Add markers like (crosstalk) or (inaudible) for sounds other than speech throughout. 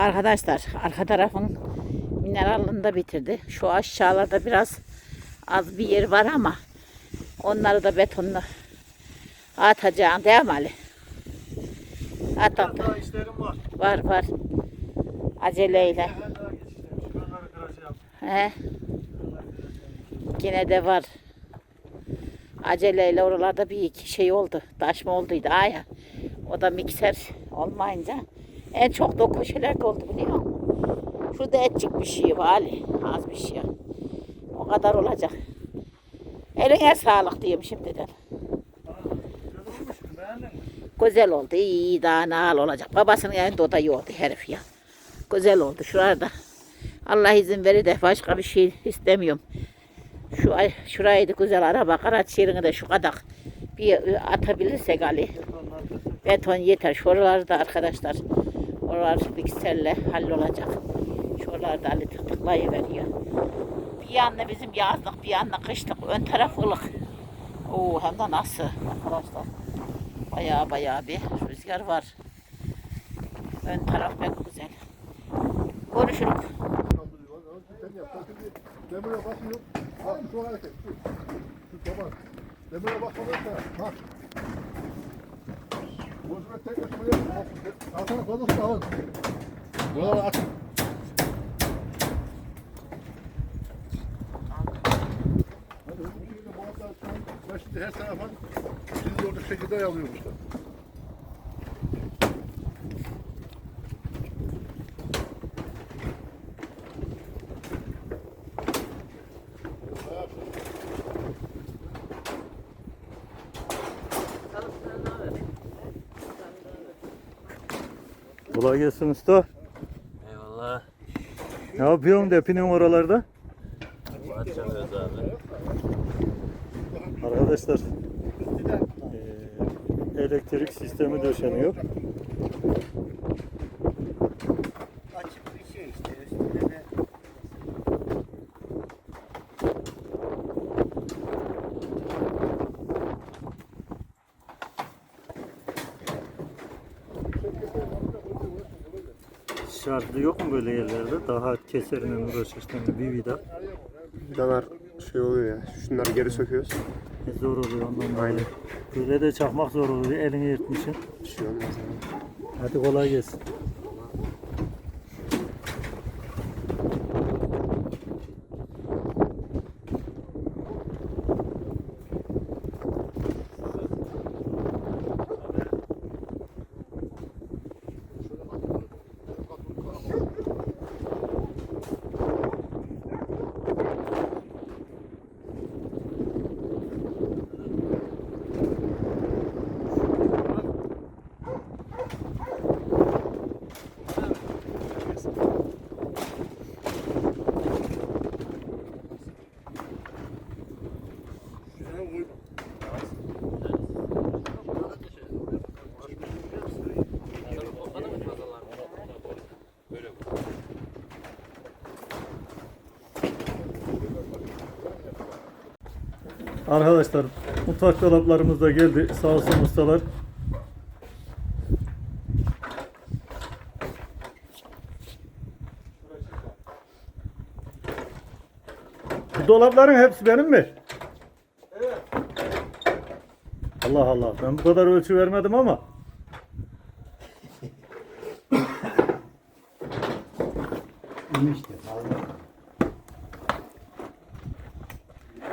Arkadaşlar arka tarafın mineralını da bitirdi. Şu aşağılarda biraz az bir yer var ama onları da betonla atacağım değil mi Ali? At at. Daha işlerim var. Var var. Aceleyle. He. Yine de var. Aceleyle oralarda bir iki şey oldu. Taşma olduydu. Aya. O da mikser olmayınca en çok da o köşelerde oldu biliyor musun? Şurada etçik bir şey var Ali. Az bir şey. O kadar olacak. Eline sağlık diyeyim şimdiden. Güzel oldu. iyi iyi daha ne hal olacak. Babasının yanında o da yoğurdu herif ya. Güzel oldu şurada. Allah izin verir de başka bir şey istemiyorum. Şu ay- şurayı da güzel araba karaç yerini de şu kadar bir atabilirsek Ali. Beton yeter. Şuraları da arkadaşlar. Oralar mikserle hallolacak. Şuraları da Ali tıklayıveriyor. Bir yanında bizim yazlık, bir yanında kışlık. Ön taraf ılık. Oo hem de nasıl arkadaşlar. Bayağı bayağı bir rüzgar var. Ön taraf pek güzel. Konuşuruz. Demire basıyor. Bak şu hareket. Şu. Şu tamam. Demire basmadan Bak. Boşuna tek yap. Altına fazlası alın. Buraları açın. Hadi hızlı bir şekilde her tarafa sizi orada şekilde alıyorum Kolay gelsin usta. Eyvallah. Ne yapıyorsun depinin oralarda? Açamıyoruz abi. Arkadaşlar eee, elektrik sistemi döşeniyor. Açık bir şey işte. Üstünde de Şarjlı yok mu böyle yerlerde? Daha keserine uğraşırsan bir vida. Vidalar şey oluyor ya. Şunları geri söküyoruz. E, zor oluyor ondan dolayı. Aynen. Böyle de çakmak zor oluyor. Elini yırtmışsın. Bir şey olmaz. Hadi kolay gelsin. Arkadaşlar mutfak dolaplarımız da geldi. Sağ olsun ustalar. Bu dolapların hepsi benim mi? Evet. Allah Allah. Ben bu kadar ölçü vermedim ama. (laughs)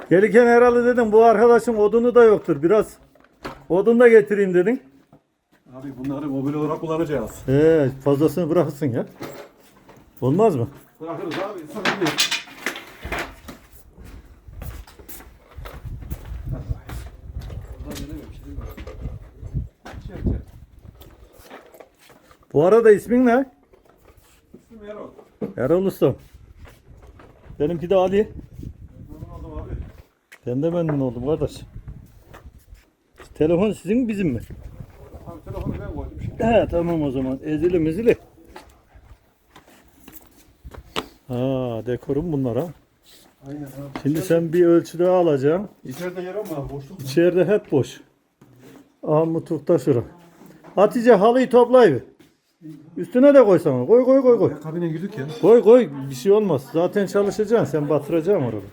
Gelirken herhalde dedim bu arkadaşın odunu da yoktur. Biraz odun da getireyim dedin. Abi bunları mobil olarak kullanacağız. Ee, fazlasını bırakırsın ya. Olmaz mı? Bırakırız abi. Sakın değil. Bu arada ismin ne? İsmim Erol. Erol Usta. Benimki de Ali. Ben de memnun oldum kardeş. Telefon sizin mi bizim mi? Abi telefonu ben koydum şimdi. He tamam o zaman. Ezili mizili. Ha dekorum bunlar ha. Aynen abi. Şimdi sen bir ölçü daha alacaksın. İçeride yer ama boşluk. İçeride hep boş. Aha mutfakta şura. Hatice halıyı toplayıver. Üstüne de koysana. Koy koy koy koy. Kabine girdik ya. Koy koy bir şey olmaz. Zaten çalışacaksın. Sen batıracaksın orada.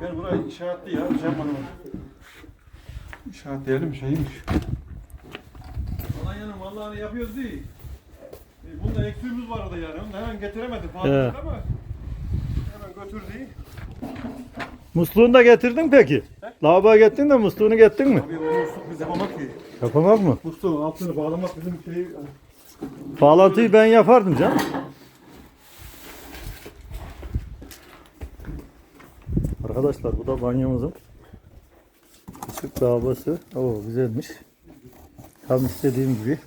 Ben burayı işaretli ya. Şey yapmadım. İşaretleyelim şeymiş. Alanya'nın vallahi yapıyoruz değil. E, bunda eksiğimiz vardı yani. Onu da hemen getiremedim fazla Evet. ama hemen götürdü. Musluğunu da getirdin peki? Lavaboya getirdin de musluğunu getirdin mi? Abi onu musluk biz yapamak ki. Yapamak mı? Musluğun altını bağlamak bizim şey. Bağlantıyı ben yapardım canım. Arkadaşlar bu da banyomuzun küçük lavabosu. Oo güzelmiş. Tam istediğim gibi.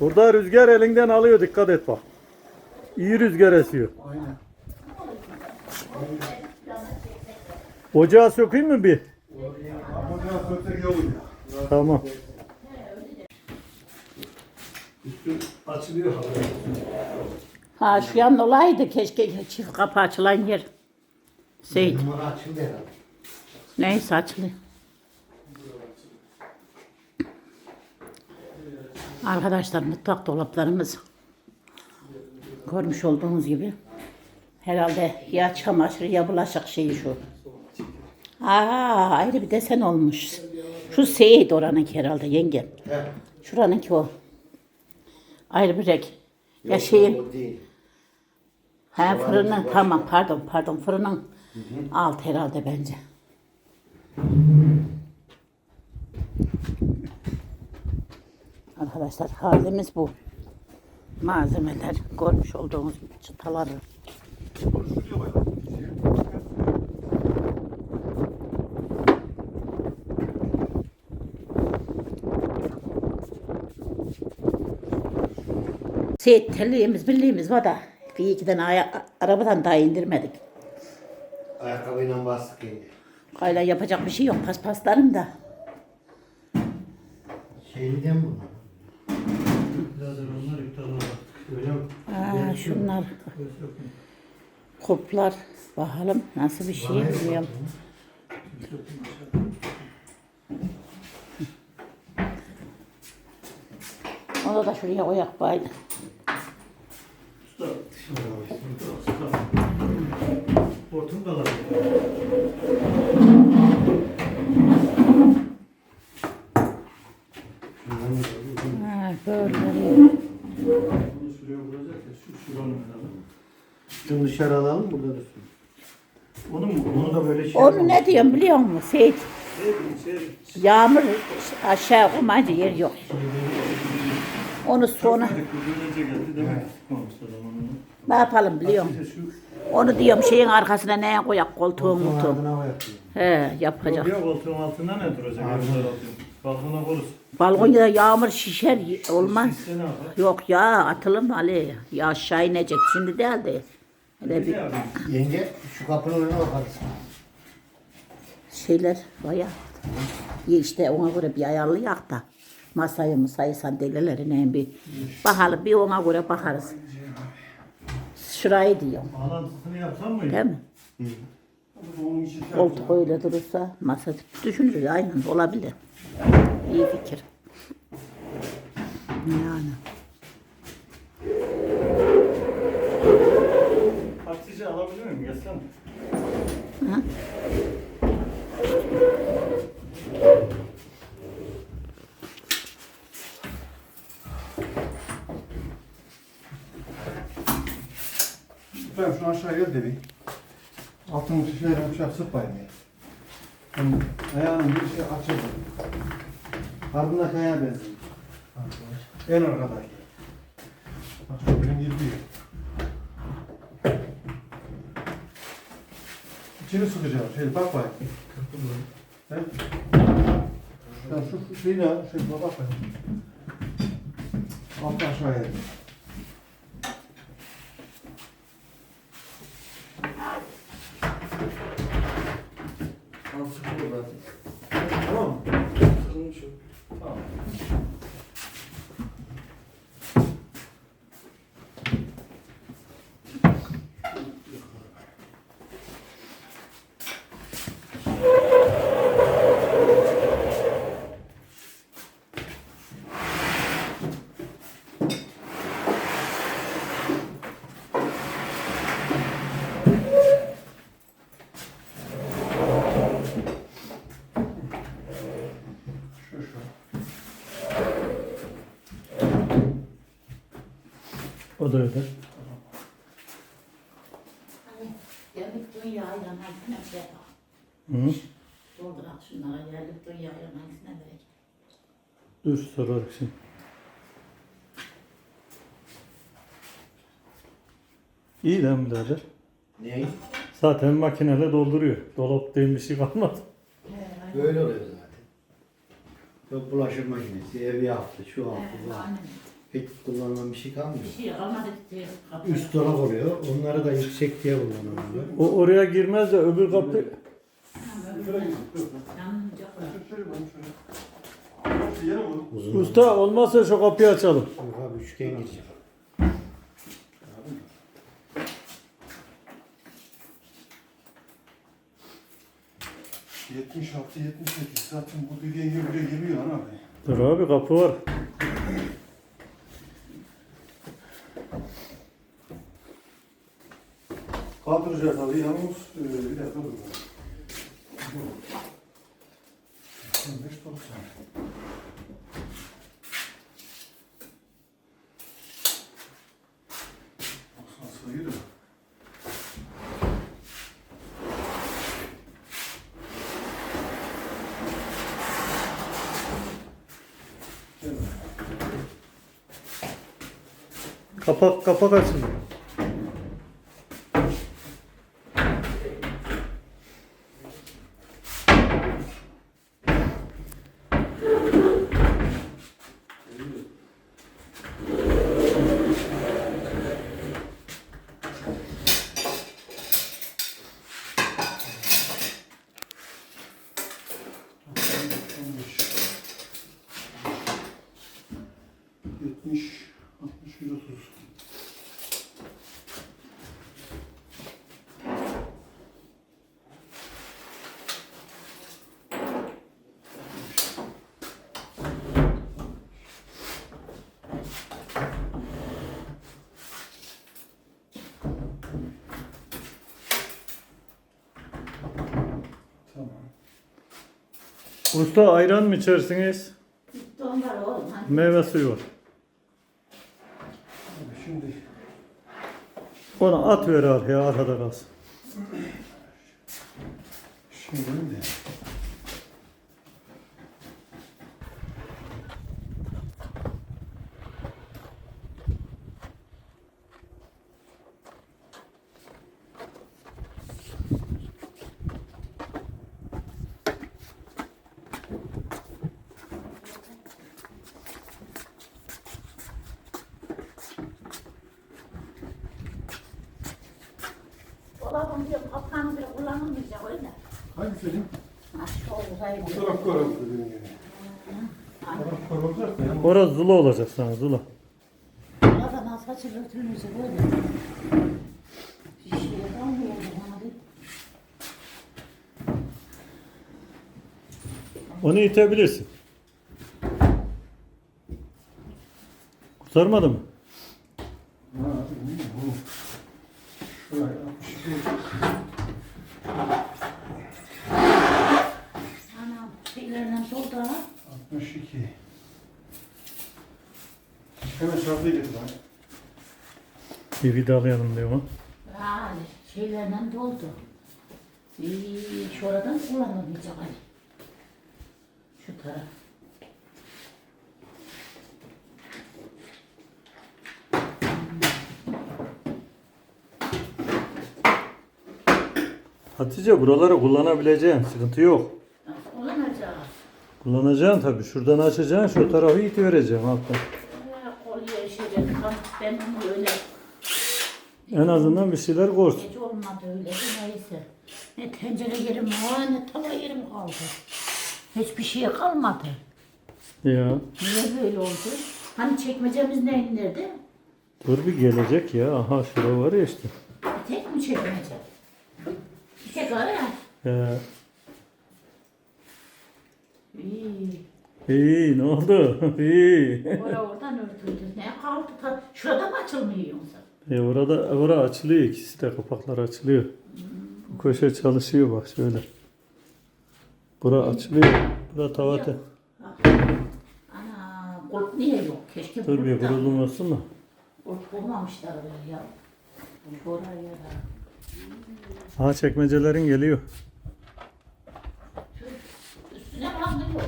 Burada rüzgar elinden alıyor dikkat et bak. İyi rüzgar esiyor. Aynen. Ocağı sökeyim mi bir? Biraz söksek iyi olur Tamam. Açılıyor. Ha şu yan olaydı keşke çift kapı açılan yer. Seyit. Neyse açılıyor. Arkadaşlar mutfak dolaplarımız görmüş olduğunuz gibi herhalde ya çamaşır ya bulaşık şeyi şu. Aa ayrı bir desen olmuş. Şu Seyit oranınki herhalde yengem. Şuranınki o. Ayrı bir renk. Ya şeyin Ha fırının tamam pardon pardon fırının alt herhalde bence. Arkadaşlar halimiz bu. Malzemeler görmüş olduğunuz gibi çıtaları. Seyit telliğimiz birliğimiz var da bir iki tane aya- arabadan daha indirmedik. Ayakkabıyla bastık yenge. Hala yapacak bir şey yok paspaslarım da. Şeyliden bu. Öyle mi? Aa, şunlar kuplar bakalım nasıl bir şey bilmiyorum. Onu da şuraya koyak baydı. Hortum da Ha, böyle. Bunu şuraya vuracak ya. Şu şuranın herhalde. Şunu dışarı alalım burada dursun. Onu mu? Bunu da böyle şey Onu ne diyorum biliyor musun Seyit? Yağmur aşağı koymayınca yer yok. Onu sonra Önce geldi onu. ne yapalım biliyor musun? Şu Onu diyorum şeyin arkasına neye koyak koltuğun yapıyor. He yapacak. ya koltuğun altında ne duracak? Balkona korusun. Balkonda yağmur şişer olmaz. İşte ne yapar? Yok ya atılım Ali. Ya aşağı inecek şimdi değil de. Öyle Ne bir? Yenge şu kapının önüne bakarız. şeyler bayağı. İyi işte ona göre bir ayarlayak da. Masayı masayı sandalyeleri bir bakalım bir ona göre bakarız. Şurayı diyorum. Bağlantısını yapsam mı? Değil mi? Koltuk öyle durursa masa düşünürüz aynen olabilir. İyi fikir. Yani. Taksici alabilir miyim? Gelsene. Ben şunu aşağı gel de bir. Altını şişeyle bir şey sıkmayın ya. Yani ayağının bir şey açıldı. Ardına kaya benziyor. En arkadaki. Bak şu benim girdiği. İçini sıkacağım. Şey bak bak. He? Sen şu şeyi ne? Şey bak bak. Alttan aşağıya. Al sıkıyor zaten. Tamam mı? Tamam. Da öyle. Geldik dünya hangisine şey yapalım. Hı? Doldurak şunlara geldik dünya verek. Dur sorar şimdi. İyi lan birader. Ne? Zaten makineyle dolduruyor. Dolap değil bir şey kalmadı. Böyle oluyor zaten. Yok bulaşık makinesi, ev yaptı, şu yaptı, bu yaptı. Hiç kullanılan bir şey kalmıyor. Bir şey kalmadı diye kapı. Üst dolap oluyor, onları da yüksek diye kullanıyorlar. O oraya girmez de öbür kapı. Uzun. Usta olmazsa şu kapıyı açalım. Yok abi üçgen girecek. 76, 78 zaten bu dediğin gibi buraya geliyor ana be. Dur abi kapı var. Kaldıracağız abi yalnız e, bir dakika dur. 85 90. Doksan sayı da. Gel. Kapak kapak açılıyor. Usta ayran mı içersiniz? Don var oğlum. Hani Meyve suyu var. Şimdi Onu at ver arkaya arkada kalsın. Şimdi de. dolabın bir Hangi senin? Ha şu uzaylı. Bu taraf oldu dediğin gibi. Taraf da yani. Orası zula olacak sana zula. Bir şey. Onu itebilirsin. Kurtarmadı mı? Ha, bilmiyorum, bu. Şuraya 62. Anam şeylerle doldu ha. 62. Hemen şartı getir lan. Bir vidalayalım diyor ama. Yani şeylerle doldu. Ee, şuradan kullanılmayacak hani. Şu taraf. Hatice buraları kullanabileceğin sıkıntı yok. Nasıl kullanacağız? Kullanacaksın tabii. Şuradan açacaksın şu tarafı itivereceksin alttan. Ee, Kolye şeyler kan ben onu öyle En azından bir şeyler korsun. gece olmadı öyle de neyse. Ne tencere yerim var ne tava yerim kaldı. Hiçbir şey kalmadı. Ya Niye böyle oldu? Hani çekmecemiz ne, nerede? dur bir gelecek ya. Aha şura var ya işte. Bir tek mi çekmece? Bir tek var ya. Ya. İyi. İyi ne oldu? (laughs) İyi. Ora oradan örtüldü. Ne kaldı? Şurada mı açılmıyor? E orada orada açılıyor ikisi de kapaklar açılıyor. Bu köşe çalışıyor bak şöyle. Bura açılıyor. Bura tavate. Ana, kulp niye yok? Keşke Dur bir kulp olsun da. Ot bulmamışlar öyle ya. Oraya da. Ha çekmecelerin geliyor. Üstüne bandırıyor.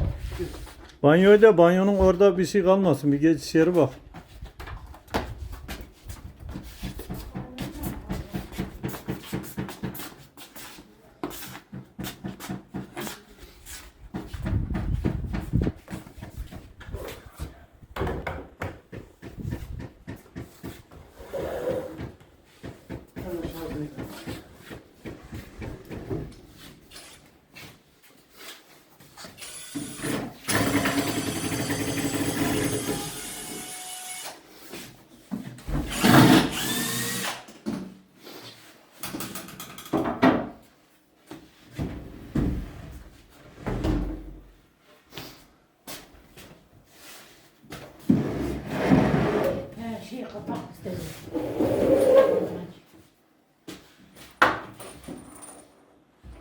Banyoyu da banyonun orada bir şey kalmasın. Bir geç yeri bak.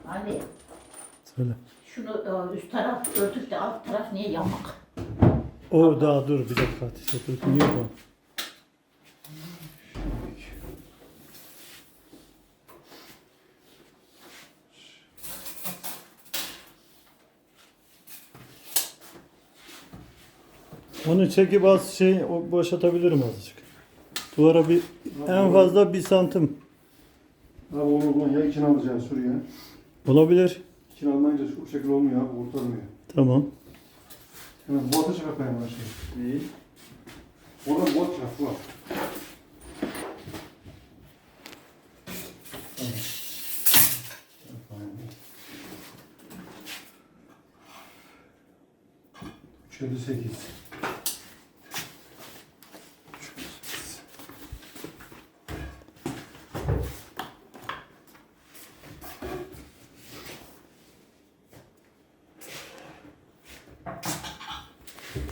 Ali, Söyle. şunu e, üst taraf örtük de alt taraf niye yamak? O daha dur bir dakika ateş ediyor. Niye bu? Onu çekip az şey boşaltabilirim azıcık. Duvara bir en fazla bir santim Abi onu bunu ya içine alacaksın sürüye. Olabilir. İçine almayınca şu şekil olmuyor abi kurtarmıyor. Tamam. Hemen bu ateşe bakayım her şeyi. İyi. Oradan bu ateşe bu at.